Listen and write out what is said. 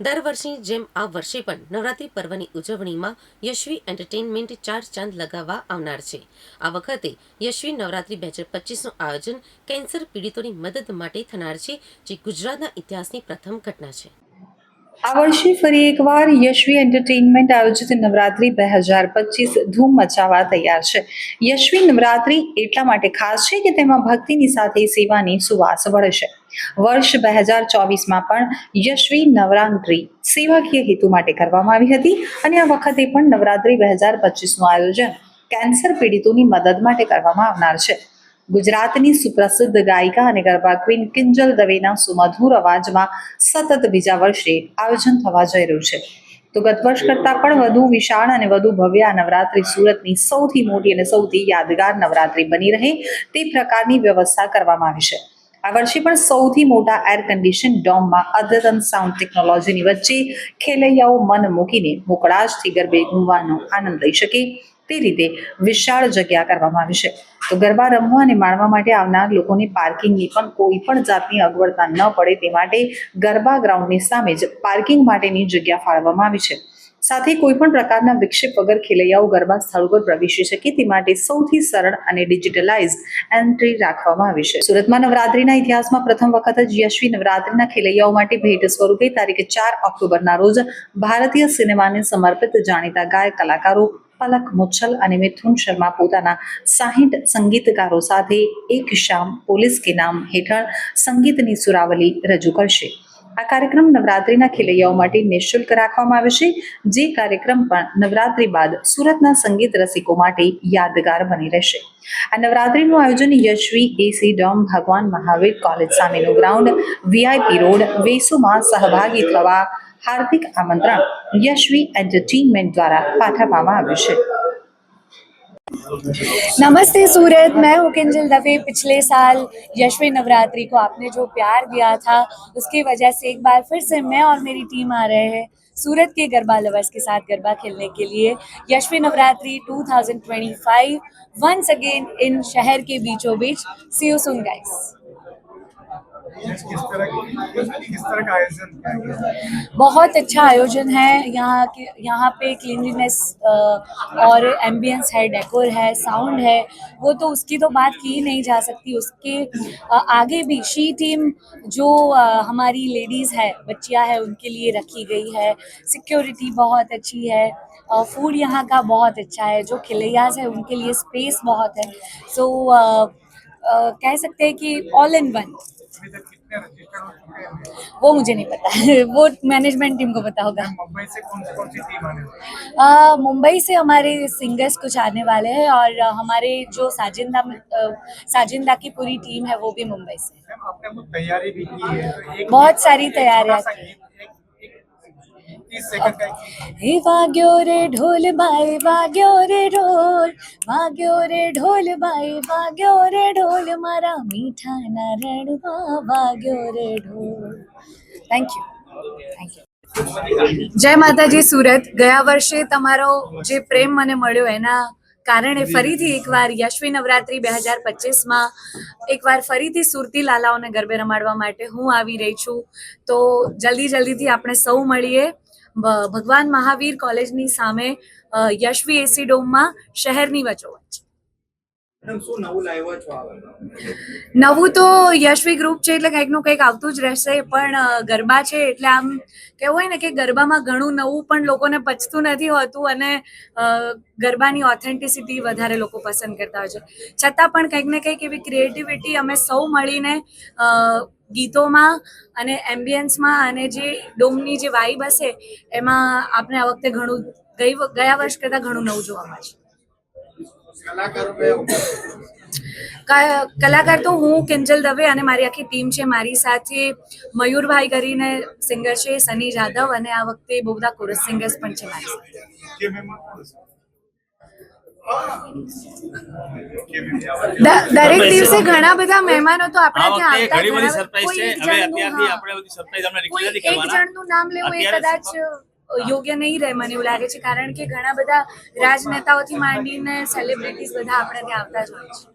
દર વર્ષની જેમ આ વર્ષે પણ નવરાત્રિ પર્વની ઉજવણીમાં યશવી એન્ટરટેઇનમેન્ટ ચાર ચાંદ લગાવવા આવનાર છે. આ વખતે યશવી નવરાત્રી બે હજાર પચીસનું આયોજન કેન્સર પીડિતોની મદદ માટે થનાર છે, જે ગુજરાતના ઇતિહાસની પ્રથમ ઘટના છે. આ વર્ષે ફરી એકવાર યશવી એન્ટરટેઇનમેન્ટ આયોજિત નવરાત્રી બે હજાર પચીસ ધૂમ મચાવવા તૈયાર છે. યશવી નવરાત્રી એટલા માટે ખાસ છે કે તેમાં ભક્તિની સાથે સેવાની સુવાસ વળશે. વર્ષ બે હજાર ચોવીસમાં પણ યશવી નવરાત્રી સેવાકીય હેતુ માટે કરવામાં આવી હતી અને આ વખતે પણ નવરાત્રી બે હજાર પચીસનું આયોજન કેન્સર પીડિતોની મદદ માટે કરવામાં આવનાર છે. ગુજરાતની સુપ્રસિદ્ધ ગાયિકા અને ગરબા ક્વીન કિંજલ દવેના સુમધુર અવાજમાં સતત બીજા વર્ષે આયોજન થવા જઈ રહ્યું છે. તો ગત વર્ષ કરતાં પણ વધુ વિશાળ અને વધુ ભવ્ય આ નવરાત્રી સુરતની સૌથી મોટી અને સૌથી યાદગાર નવરાત્રી બની રહે તે પ્રકારની વ્યવસ્થા કરવામાં આવી છે. આ વર્ષે પણ સૌથી મોટા એર કન્ડિશન ડોમમાં અદ્યતન સાઉન્ડ ટેકનોલોજીની વચ્ચે ખેલૈયાઓ મન મૂકીને મોકળાશથી ગરબે ઘૂમવાનો આનંદ લઈ શકે. તે રીતે વિશાળ જગ્યા કરવામાં આવી છે. તો ગરબા રમવા અને માણવા માટે આવનાર લોકોને પાર્કિંગની પણ કોઈ પણ જાતની અગવડતા ન પડે તે માટે ગરબા ગ્રાઉન્ડની સામે જ પાર્કિંગ માટેની જગ્યા ફાળવવામાં આવી છે. સાથે કોઈ પણ પ્રકારના વિક્ષેપ વગર ખેલૈયાઓ ગરબા સ્થળ પર પ્રવેશી શકે તે માટે સૌથી સરળ અને ડિજિટલાઇઝ એન્ટ્રી રાખવામાં આવી છે. સુરતમાં નવરાત્રીના ઇતિહાસમાં પ્રથમ વખત જ યશવી નવરાત્રીના ખેલૈયાઓ માટે ભેટ સ્વરૂપે તારીખ ચાર ઓક્ટોબરના રોજ ભારતીય સિનેમાને સમર્પિત જાણીતા ગાયક કલાકારો પલક મુચ્છલ અને મિથુન શર્મા પોતાના સાહીઠ સંગીતકારો સાથે એક શામ પોલીસ કે નામ હેઠળ સંગીતની સુરાવલી રજૂ કરશે. આ કાર્યક્રમ નવરાત્રીના ખેલૈયાઓ માટે નિઃશુલ્ક રાખવામાં આવે છે. જે કાર્યક્રમ પણ નવરાત્રી બાદ સુરતના સંગીત રસિકો માટે યાદગાર બની રહેશે. આ નવરાત્રીનું આયોજન Yashvi AC dome Bhagwan Mahavir college સામેનું ગ્રાઉન્ડ વીઆઈપી રોડ, વેસુમાં સહભાગી થવા हार्दिक आमंत्रण यशवी एंटरटेनमेंट द्वारा પાઠવવામાં આવ્યું છે नमस्ते सूरत मैं हूँ किंजल दफे पिछले साल यशवी नवरात्रि को आपने जो प्यार दिया था, उसकी वजह से एक बार फिर से मैं और मेरी टीम आ रहे हैं सूरत के गरबा लवर्स के साथ गरबा खेलने के लिए। Yashvi Navratri 2025 once again in शहर के बीचों बीच सी यू सुन गाइस किस तरह का आयोजन? बहुत अच्छा आयोजन है। यहाँ के यहाँ पे क्लीनलीनेस और एम्बियंस है डेकोर है साउंड है। वो तो उसकी तो बात की नहीं जा सकती। उसके आगे भी शी टीम जो हमारी लेडीज़ है बच्चियाँ है उनके लिए रखी गई है। सिक्योरिटी बहुत अच्छी है। फ़ूड यहाँ का बहुत अच्छा है। जो खिलैयाज है उनके लिए स्पेस बहुत है। सो so, कह सकते हैं कि ऑल इन वन अभी तक कितने रजिस्टर्ड हो चुके हैं वो मुझे नहीं पता वो मैनेजमेंट टीम को पता होगा। मुंबई से कौन सी कौन सी टीम आने वाली मुंबई से हमारे सिंगर्स कुछ आने वाले हैं और हमारे जो साजिंदा साजिंदा की पूरी टीम है वो भी मुंबई से। आपने कुछ तैयारी भी की है। बहुत सारी तैयारियाँ હે વાગ્યો રે ઢોલ બાઈ વાગ્યો રે ઢોલ વાગ્યો રે ઢોલ બાઈ વાગ્યો રે ઢોલ મારા મીઠા ના રણવા વાગ્યો રે ઢોલ થેન્ક યુ થેન્ક યુ જય માતાજી સુરત ગયા વર્ષે તમારો જે પ્રેમ મને મળ્યો એના કારણે ફરીથી એકવાર યશ્વી નવરાત્રી બે હજાર પચીસમાં એકવાર ફરીથી સુરતી લાલાઓને ગરબે રમાડવા માટે હું આવી રહી છું. તો જલ્દી જલ્દીથી આપણે સૌ મળીએ. ભગવાન મહાવીર કોલેજની સામે યશવી એસી ડોમમાં શહેરની વચ્ચોવચ્ચ નવું તો યશવી ગ્રુપ છે એટલે કંઈકનું કંઈક આવતું જ રહેશે પણ ગરબા છે એટલે આમ કેવું હોય ને કે ગરબામાં ઘણું નવું પણ લોકોને પચતું નથી હોતું અને ગરબાની ઓથેન્ટિસિટી વધારે લોકો પસંદ કરતા હોય છે. છતાં પણ કંઈક ને કંઈક એવી ક્રિએટિવિટી અમે સૌ મળીને અ, ગીતોમાં અને એમ્બિયન્સમાં અને જે ડોમની જે વાઇબ હશે એમાં આપણે આ વખતે ઘણું ગઈ ગયા વર્ષ કરતાં ઘણું નવું જોવા મળશે કલાકારો કલાકાર તો હું કિંજલ દવે અને મારી આખી ટીમ છે. મારી સાથે મયુરભાઈ કરીને સિંગર છે સની જાદવ અને આ વખતે બહુ બધા કોરસ સિંગર્સ પણ છે મારી સાથે કે મહેમાન કોણ છે? કે મહેમાન. દ- દરેક દિવસે ઘણા બધા મહેમાનો તો આપણા ત્યાં આવતા ઘણી બધી સરપ્રાઈઝ છે. હવે અત્યારથી આપણે બધી સરપ્રાઈઝ અમને કોઈ રિક્વેસ્ટ નથી એક જણનું નામ લેવું એ કદાચ યોગ્ય નહીં રહે મને એવું લાગે છે. કારણ કે ઘણા બધા રાજનેતાઓથી માંડીને સેલિબ્રિટીઝ બધા આપણે ત્યાં આવતા જ હોય છે.